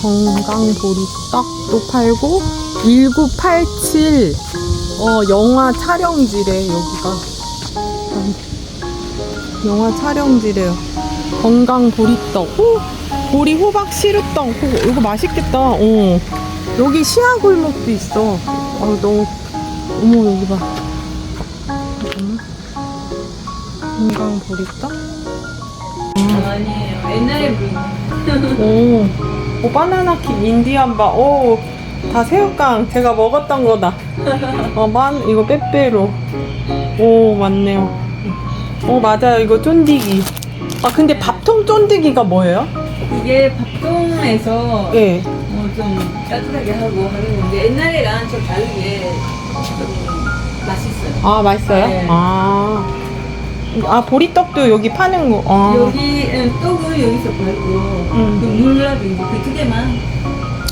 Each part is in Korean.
건강보리떡도 팔고 1987 어, 영화 촬영지래 여기가. 음, 영화 촬영지래요. 건강보리떡. 오, 보리 호박 시루떡. 오, 이거 맛있겠다. 어. 여기 시아골목도 있어. 어, 너무 어머 여기 봐. 건강보리떡? 아니에요. 옛날에 그 오, 오 바나나킥 인디안바 오, 다 새우깡 제가 먹었던 거다 어, 만 이거 빼빼로 오 맞네요 오 맞아요 이거 쫀디기 아 근데 밥통 쫀디기가 뭐예요? 이게 밥동에서 예. 뭐좀 따뜻하게 하고 하는 건데 옛날에랑 좀 다르게 좀 맛있어요. 아 맛있어요? 네. 아, 아 보리떡도 여기 파는 거 아. 여기 응, 떡은 여기서 팔고 음. 그 물라든지 그두 개만.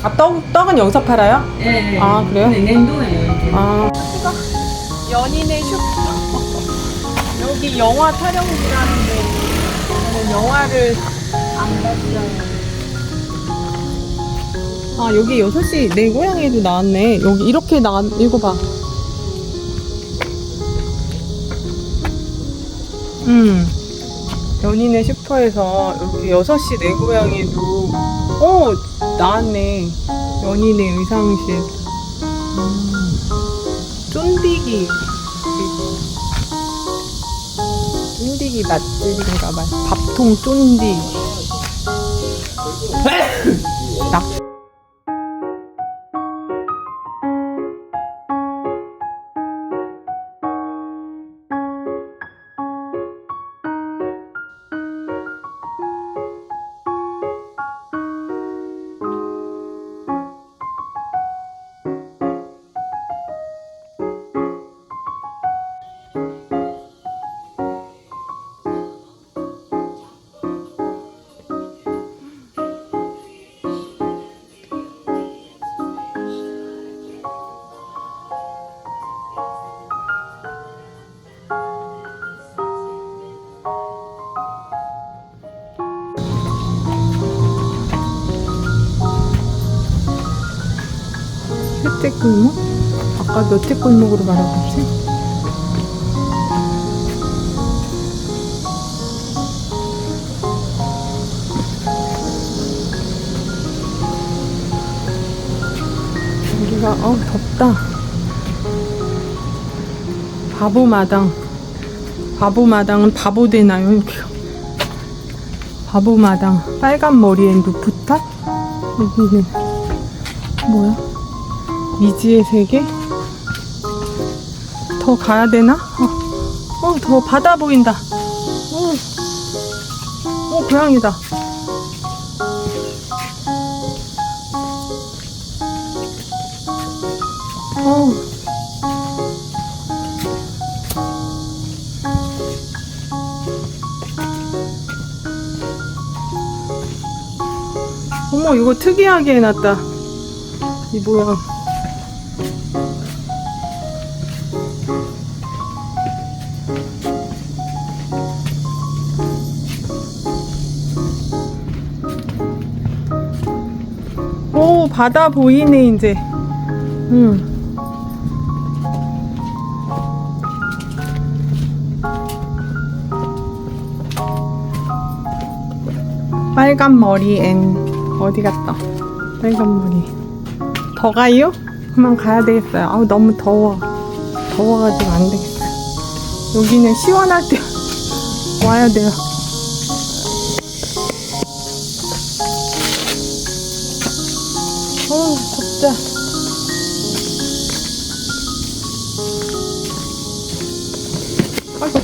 아 떡, 떡은 여기서 팔아요? 예, 예. 아, 그래요? 네. 이게. 아. 연인의 슈퍼. 여기 영화 촬영지라는데 저는 영화를 안 봤어요. 아, 여기 6시 내 고향에도 나왔네. 여기 이렇게 나왔, 이거 봐. 음. 연인의 슈퍼에서 이렇게 6시 내 고향에도, 어, 나왔네. 연인의 의상실. 쫀디기 쫀디기 맛집인가 봐요 밥통 쫀디 낙 셋째 골목? 아까 몇째 골목으로 말하겠지? 여기가 어 덥다. 바보마당. 바보마당은 바보 되나요 여기가? 바보마당. 빨간 머리엔 루프탑? 여기는 뭐야 미지의 세계? 더 가야 되나? 어, 어, 더 바다 보인다. 어, 어 고양이다. 어. 어머 이거 특이하게 해놨다. 이 모양 바다 보이네 이제. 응. 빨간 머리 앤 어디 갔다? 빨간 머리. 더 가요? 그만 가야 되겠어요. 아우 너무 더워. 더워가지고 안 되겠어요. 여기는 시원할 때 와야 돼요 어 덥다 아이고.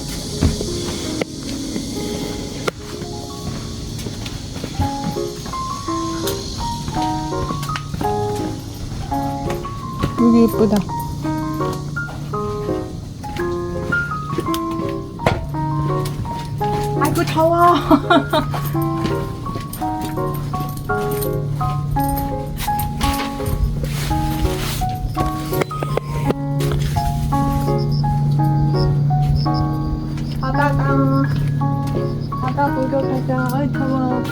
여기 예쁘다. 아이고 더워 보러 가자. 아이 더워.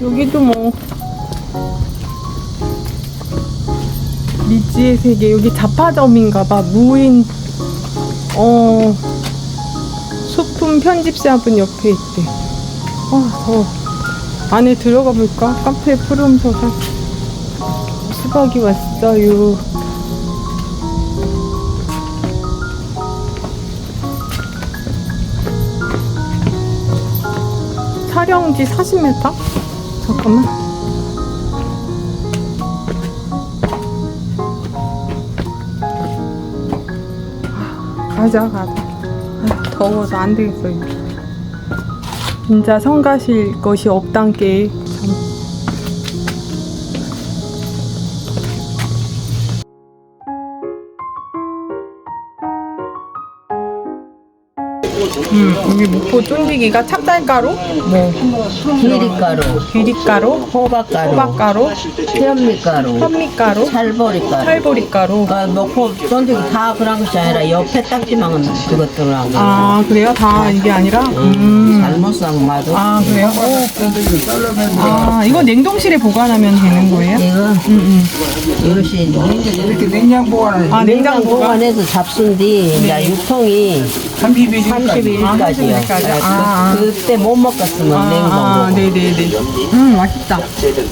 여기도 뭐 미지의 세계 여기 잡화점인가봐. 무인 어 소품 편집샵은 옆에 있대. 아 더워. 안에 들어가 볼까? 카페 푸른 서산 수박이 왔어요. 촬영지 40m? 잠깐만. 가자 가자. 아, 더워서 안 되겠어 이거 진짜 성 가실 것이 없단 게 음, 여기 목포 쫀디기가 찹쌀가루, 뭐 기리가루, 비리가루, 호박가루, 호박가루, 현미가루, 현미가루, 찰보리가루. 찰보리가루. 그러니까 먹고 쫀득이 다 그런 것이 아니라 옆에 딱지만 그것 들어간 거. 아 그래요? 다 이게 아니라? 음. 잘못 산 맛도. 아 그래요? 아 이거 냉동실에 보관하면 되는 거예요? 이거 음, 이것이 이렇게 냉장 보관을 아 냉장 냉장 보관. 보관해서 잡순 뒤 이제 유통이 30일까지 31일까지요. 아, 31일까지. 아, 아. 그때 못 먹었으면 아, 냉동 아. 네네네. 음 맛있다.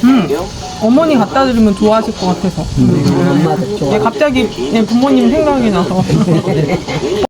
음 어머니 갖다 드리면 좋아하실 것 같아서. 엄마도 좋아. 예, 갑자기 예, 부모님 생각이 나서.